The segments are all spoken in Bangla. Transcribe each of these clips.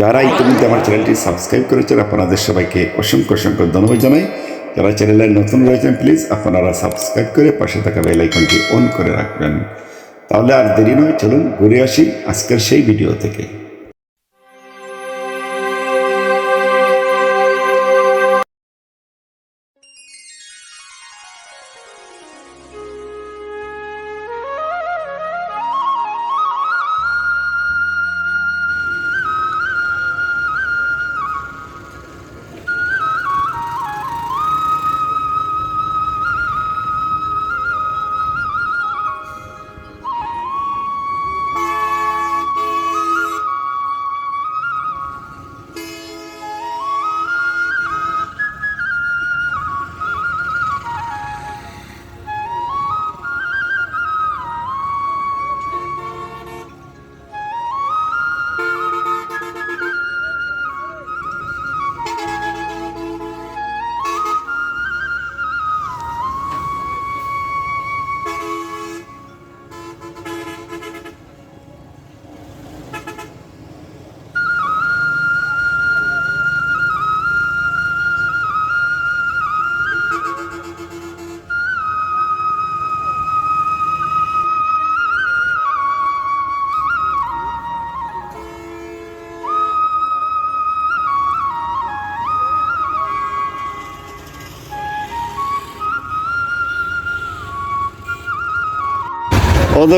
যারা ইতিমধ্যে আমার চ্যানেলটি সাবস্ক্রাইব করেছেন আপনাদের সবাইকে অসংখ্য অসংখ্য ধন্যবাদ জানাই। যারা চ্যানেলে নতুন রয়েছেন প্লিজ আপনারা সাবস্ক্রাইব করে পাশে থাকা বেল আইকনটি অন করে রাখবেন। তাহলে আর দেরি নয়, চলুন ঘুরে আসি আজকের সেই ভিডিও থেকে।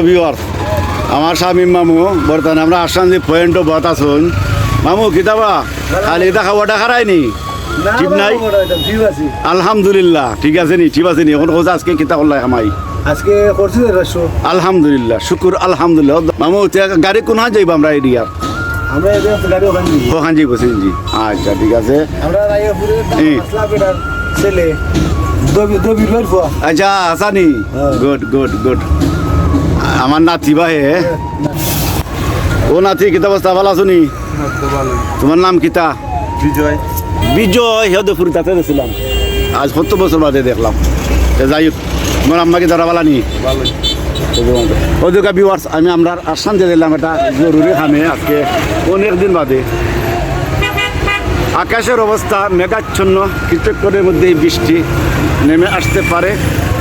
ভিওয়ার আমার স্বামী মামু বর্তমানে আমরা আসামজি পয়েন্ট বত আসুন মামু কিতাবা? খালি দেখা ওটা খারাইনি? ঠিক নাই? আলহামদুলিল্লাহ ঠিক আছে নি ঠিক আছে নি। এখন কোথা আজকে কিতা করলাই আমাই আজকে করছি আলহামদুলিল্লাহ শুকুর আলহামদুলিল্লাহ। মামু গাড়ি কোনহান যাইব আমরা এরিয়ার আমরা গাড়ি ওখান যাইব জি আচ্ছা ঠিক আছে। আমরা ছেলে। আচ্ছা আসানি। গুড গুড গুড আমার নাতি বাহে। ও নাতি কিতা অবস্থা? ভালো আছো নি? তোমার নাম কিতা বিজয়। বিজয় হেদপুর তাতে গেছিলাম। আজ সত্তর বছর বাদে দেখলাম। যাই হোক আমার আম্মাকে ধরা পালা নি? ওদিকে বিওয়ার্স আমি আমরা আসাম যে দিলাম এটা জরুরি খামে আজকে অনেক দিন বাদে। আকাশের অবস্থা মেঘাচ্ছন্ন কিছুক্ষণের মধ্যেই বৃষ্টি নেমে আসতে পারে।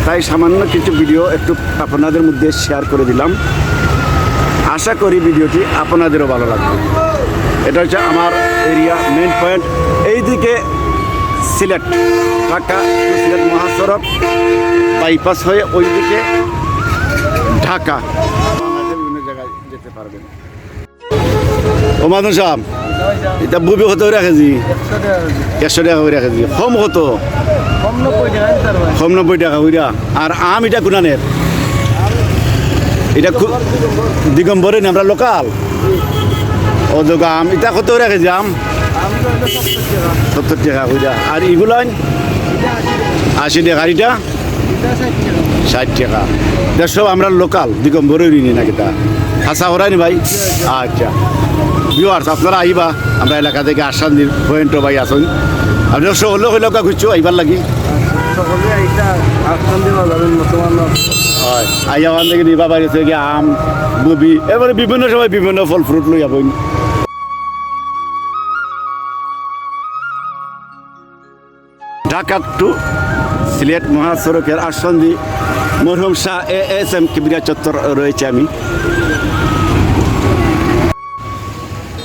তাই সামান্য কিছু ভিডিও একটু আপনাদের মধ্যে শেয়ার করে দিলাম। আশা করি ভিডিওটি আপনাদেরও ভালো লাগবে। এটা হচ্ছে আমার এরিয়া মেন পয়েন্ট এইদিকে সিলেট, ঢাকা সিলেট মহাসড়ক বাইপাস হয়ে ওইদিকে ঢাকা। বিভিন্ন জায়গায় যেতে পারবেন। ও মানুষ সাহেব এটা বুবি কত করে কেজি? একশো টাকা করে কেজি। কম কত? কম নব্বই টাকা কইরা। আর আম এটা কুনানের? এটা দিগম্বরে আমরা লোকাল। ও দোকা আম এটা কত করে কেজি আম? আমি সত্তর টাকা কইরা। আর এগুলান আশি টাকা। এটা? ষাট টাকা। এটা সব আমরা লোকাল দিগম্বরে নি না কিতা হাসা করাইনি ভাই? আচ্ছা। ভিউয়ার্স আপনারা আইবা। আমরা এলাকা থেকে আসান দিন পয়েন্ট ভাই আসুন আপনার সকলে হইলকা খুঁজছো আইবার লাগি। যাবেন হয়, আইয়া ওখান থেকে নিবা বাড়ি থেকে আম ববি এবারে বিভিন্ন সময় বিভিন্ন ফল ফ্রুট লই যাবই ঢাকা টু সিলেট মহাসড়কের আসন্দি মরহুম Shah A S M Kibria চত্বর রয়েছে আমি।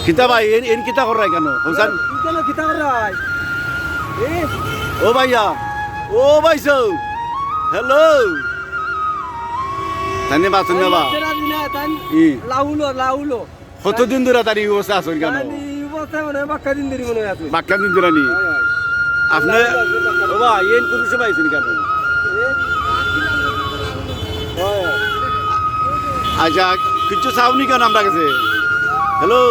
কিতা ভাই এন এন কিতা করাই কেন? হোসান কেন কিতা রাই ও ভাইয়া ও ভাই সৌ। হ্যালো। ধন্যবাদ ধন্যবাদ। লাউলো লাউলো। কতদিন ধরে তার এই অবস্থা আসুন কেন? মনে বাক্কা দিন ধরে নি? আপনি ও ভাই এন কোন সময় আইছেন কেন? আচ্ছা কিছু চাওনি কেন আমরা কাছে? হ্যালো।